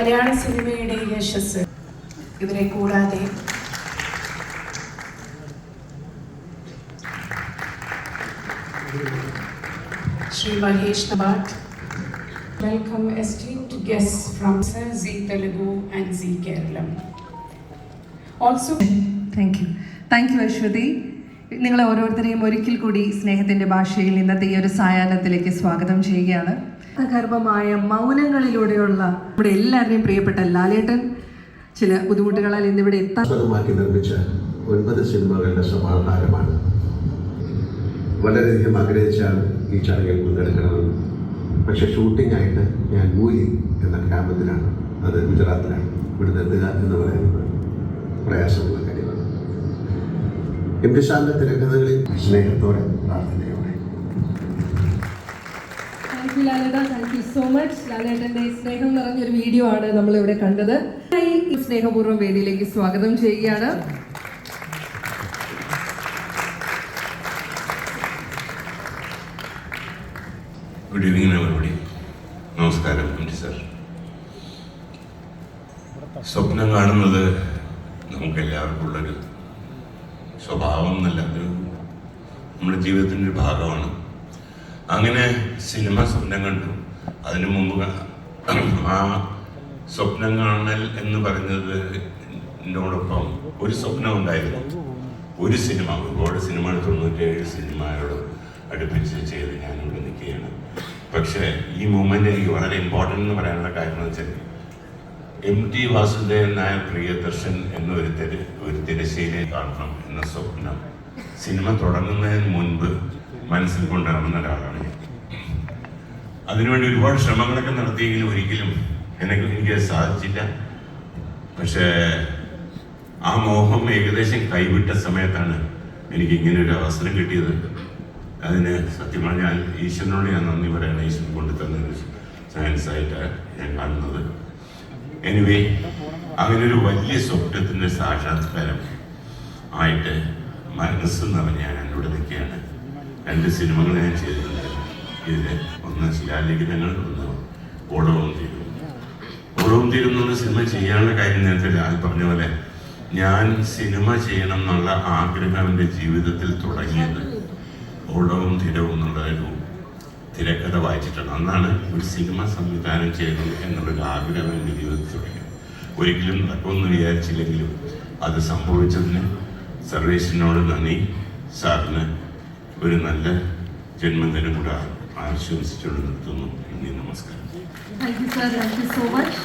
മലയാള സിനിമയുടെ യശസ് ഇവരെ കൂടാതെ Shri Mahesh Nabat welcome esteemed guest from sir Zee Telugu and Zee Keralam also thank you thank you Aswathi നിങ്ങളെ ഓരോരുത്തരെയും ഒരിക്കൽ കൂടി സ്നേഹത്തിന്റെ ഭാഷയിൽ ഇന്നത്തെ ഈ ഒരു സായാഹ്നത്തിലേക്ക് സ്വാഗതം ചെയ്യുകയാണ്. ഗർഭമായ മൗനങ്ങളിലൂടെയുള്ള നമ്മുടെ എല്ലാവരുടെയും പ്രിയപ്പെട്ട ലാലേട്ടൻ. ചില ബുദ്ധിമുട്ടുകളാൽ ഇന്നിവിടെ എത്താൻ നിർമ്മിച്ച ഒൻപത് സിനിമകളുടെ സമാഹാരമാണ്. വളരെയധികം ആഗ്രഹിച്ചാണ് ഈ ചടങ്ങിൽ പങ്കെടുക്കണമെന്ന്. പക്ഷെ ഷൂട്ടിംഗ് ആയിട്ട് ഞാൻ മൂലി എന്ന ഗ്രാമത്തിലാണ്. അത് ഗുജറാത്തിലാണ്. ഇവിടെ എത്തുക എന്ന് പറയുന്നത് പ്രയാസമുള്ള കാര്യമാണ്. എംപിസാറിന്റെ തിരക്കഥകളിൽ സ്നേഹത്തോടെ പ്രാർത്ഥനയോടെ യു ലാലേട്ട താങ്ക് യു സോ മച്ച് ലാലേട്ടന്റെ സ്നേഹം നിറഞ്ഞൊരു വീഡിയോ ആണ് നമ്മൾ ഇവിടെ കണ്ടത്. ഈ സ്നേഹപൂർവം വേദിയിലേക്ക് സ്വാഗതം ചെയ്യുകയാണ്. ഗുഡ് ഈവനിങ് എവറിബഡി നമസ്കാരം എം സർ സ്വപ്നം കാണുന്നത് നമുക്ക് എല്ലാവർക്കും ഉള്ളൊരു സ്വഭാവം എന്നല്ല ഒരു നമ്മുടെ ജീവിതത്തിന്റെ ഒരു ഭാഗമാണ്. അങ്ങനെ സിനിമ സ്വപ്നം കണ്ടു. അതിനു മുമ്പ് ആ സ്വപ്നം കാണൽ എന്ന് പറയുന്നത് എന്നോടൊപ്പം ഒരു സ്വപ്നം ഉണ്ടായിരുന്നു. ഒരു സിനിമ ഒരുപാട് സിനിമ തൊണ്ണൂറ്റേഴ് സിനിമയോട് അടുപ്പിച്ച് ചെയ്ത് ഞാനിവിടെ നിൽക്കുകയാണ്. പക്ഷേ ഈ മൂമെന്റ് എനിക്ക് വളരെ ഇമ്പോർട്ടന്റ് എന്ന് പറയാനുള്ള കാര്യം എന്ന് വെച്ചാൽ എം ടി വാസുദേവൻ നായർ പ്രിയദർശൻ എന്നൊരു തിര ഒരു തിരശ്ശീലയിൽ കാണണം എന്ന സ്വപ്നം. സിനിമ തുടങ്ങുന്നതിന് മുൻപ് മനസ്സിൽ കൊണ്ടുവരുന്ന ഒരാളാണ് ഞാൻ. അതിനുവേണ്ടി ഒരുപാട് ശ്രമങ്ങളൊക്കെ നടത്തിയെങ്കിലും ഒരിക്കലും എനിക്ക് എനിക്ക് സാധിച്ചില്ല. പക്ഷേ ആ മോഹം ഏകദേശം കൈവിട്ട സമയത്താണ് എനിക്ക് ഇങ്ങനെ ഒരു അവസരം കിട്ടിയത്. അതിന് സത്യം പറഞ്ഞാൽ ഈശ്വരനോട് ഞാൻ നന്ദി പറയണം ഈശ്വരൻ കൊണ്ടു തന്നൊരു സയൻസായിട്ടാണ് ഞാൻ കാണുന്നത്. എനിവേ ഒരു വലിയ സ്വപ്നത്തിന്റെ സാക്ഷാത്കാരം ആയിട്ട് മനസ്സ് നിറഞ്ഞ ഞാൻ ഇവിടെ നിൽക്കുകയാണ്. രണ്ട് സിനിമകൾ ഞാൻ ചെയ്തിട്ടുണ്ട്. ഇതിൽ ഒന്ന് ശിലാലിഖിതങ്ങൾ ഒന്ന് ഓടവും തീരും. ഓടവും തീരും സിനിമ ചെയ്യാനുള്ള കാര്യം നേരത്തെ ലാൽ പറഞ്ഞ പോലെ ഞാൻ സിനിമ ചെയ്യണം എന്നുള്ള ആഗ്രഹം എന്റെ ജീവിതത്തിൽ തുടങ്ങിയത്. ഓടവും തിരവും എന്നുള്ള ഒരു തിരക്കഥ വായിച്ചിട്ടാണ്. അന്നാണ് ഒരു സിനിമ സംവിധാനം ചെയ്യണം എന്നുള്ളൊരു ആഗ്രഹം എന്റെ ജീവിതത്തിൽ തുടങ്ങി ഒരിക്കലും നടക്കുമെന്ന് വിചാരിച്ചില്ലെങ്കിലും അത് സംഭവിച്ചതിന് സർവേശ്വരനോട് നന്ദി. സാറിന് ഒരു നല്ല ജന്മദിനം കൂടെ ആശംസിച്ചുകൊണ്ട് നിർത്തുന്നു. നന്ദി നമസ്കാരം. So much